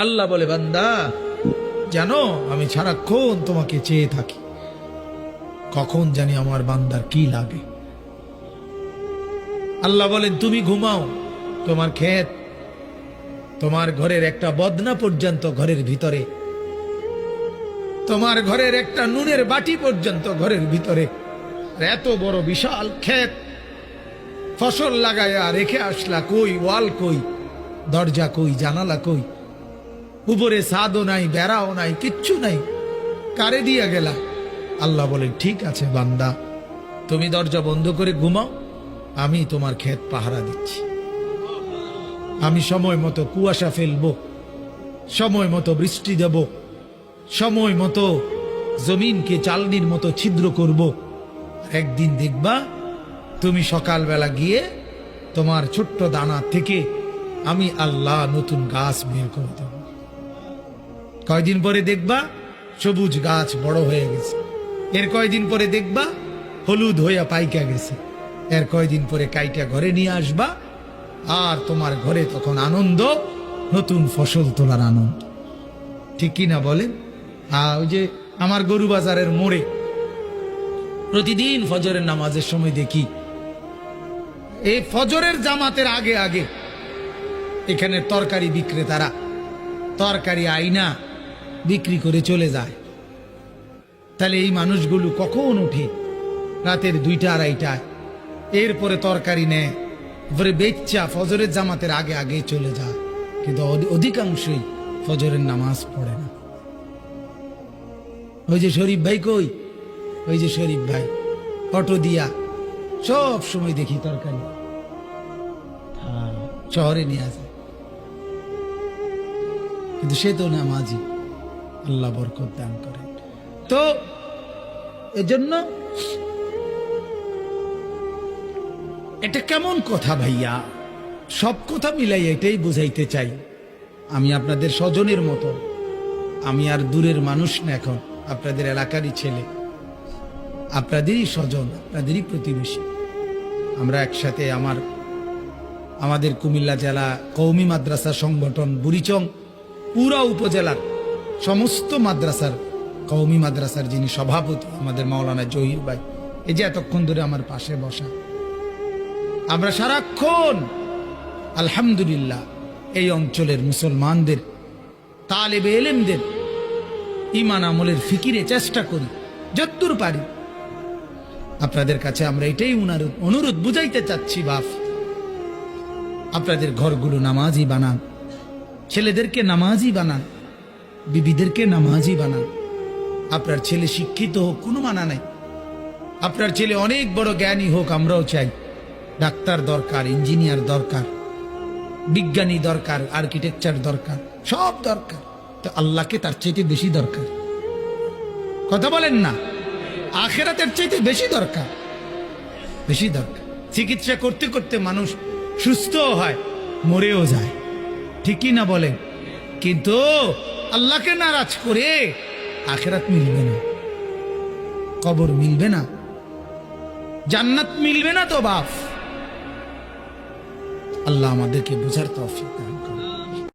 আল্লাহ বলে, বান্দা, জানো, আমি সারাক্ষণ তোমাকে চেয়ে থাকি। কখন জানি আমার বান্দার কি লাগে। আল্লাহ বলেন, তুমি ঘুমাও, তোমার ক্ষেত, তোমার ঘরের একটা বদনা পর্যন্ত ঘরের ভিতরে, তোমার ঘরের একটা নুনের বাটি পর্যন্ত ঘরের ভিতরে এত বড় বিশাল ক্ষেত, ফসল লাগায়া রেখে আসলা কই, ওয়াল কই, দরজা কই, জানালা কই উপরে সাদও নাই, বেড়াও নাই, কিচ্ছু নাই। কারে দিয়া গেলা? আল্লাহ বলেন, ঠিক আছে বান্দা, তুমি দরজা বন্ধ করে ঘুমাও, আমি তোমার ক্ষেত পাহারা দিচ্ছি। আমি সময় মতো কুয়াশা ফেলব, সময় মতো বৃষ্টি দেব, সময় মতো জমিনকে চালনির মতো ছিদ্র করব। একদিন দেখবা, তুমি সকালবেলা গিয়ে তোমার ছোট্ট দানা থেকে আমি আল্লাহ নতুন গাছ বের করে দেব। কয়দিন পরে দেখবা? সবুজ গাছ বড় হয়ে গেছে। এর কয়দিন পরে দেখবা? হলুদ হইয়া পাইকা গেছে। এর কয়দিন পরে কাইটা ঘরে নিয়ে আসবা? আর তোমার ঘরে তখন আনন্দ, নতুন ফসল তোলার আনন্দ। ঠিক কি না বলেন? আর ওই যে আমার গরু বাজারের মোড়ে। প্রতিদিন ফজরের নামাজের সময় দেখি। এই ফজরের জামাতের আগে আগে এখানে তরকারি বিক্রেতারা, তরকারি আইনা বিক্রি করে চলে যায়। তাহলে এই মানুষগুলো কখন উঠে? রাতের দুইটা, আড়াইটায়। এরপরে তরকারি নেয়। বেচ্চা ফজরের জামাতের আগে আগে চলে যায়। কিন্তু অধি- অধিকাংশই ফজরের নামাজ পড়ে না। ওই যে শরীফ ভাই কই? ওই যে শরীফ ভাই। অটো দিয়া সব সময় দেখি তরকারি। শহরে নিয়ে আসে। কিন্তু সে তো নামাজি। আল্লাহ বরকত দান করেন তো, এজন্য এটা কেমন কথা ভাইয়া? সব কথা মিলাই এটাই বুঝাইতে চাই। আমি আপনাদের স্বজনের মতো। আমি আর দূরের মানুষ না এখন, আপনাদের এলাকারই ছেলে। আপনাদেরই স্বজন, আপনাদেরই প্রতিবেশী। আমরা একসাথে আমার, আমাদের কুমিল্লা জেলা কৌমি মাদ্রাসা সংগঠন বুড়িচং, পুরা উপজেলার সমস্ত মাদ্রাসার কৌমি মাদ্রাসার যিনি সভাপতি, আমাদের মাওলানা জহির ভাই, এই যে এতক্ষণ ধরে আমার পাশে বসা। আমরা সারাক্ষণ, আলহামদুলিল্লাহ, এই অঞ্চলের মুসলমানদের, তালেবে এলেমদের ইমান আমলের ফিকিরে চেষ্টা করি, যদ্দূর পারি। আপনাদের কাছে আমরা এটাই উনার- অনুরোধ বুঝাইতে চাচ্ছি, বাপ। আপনাদের ঘরগুলো নামাজি বানান, ছেলেদেরকে নামাজি বানান বিবিদেরকে নামাজি বানান। আপনার ছেলে শিক্ষিত হোক, কোনো মানা নাই। আপনার ছেলে অনেক বড় জ্ঞানী হোক, আমরাও চাই। ডাক্তার দরকার, ইঞ্জিনিয়ার দরকার, বিজ্ঞানী দরকার, আর্কিটেকচার দরকার, সব দরকার। তো আল্লাহকে তার চাইতে বেশি দরকার। কথা বলেন না, আখেরাতের চাইতে বেশি দরকার। বেশি দরকার। চিকিৎসা করতে করতে মানুষ সুস্থ হয়, মরেও যায়। ঠিকই না বলেন? কিন্তু আল্লাহকে নারাজ করে আখেরাত মিলবে না। কবর মিলবে না। জান্নাত মিলবে না তো বাফ আল্লাহ আমাদেরকে বোঝার তৌফিক দান করুন।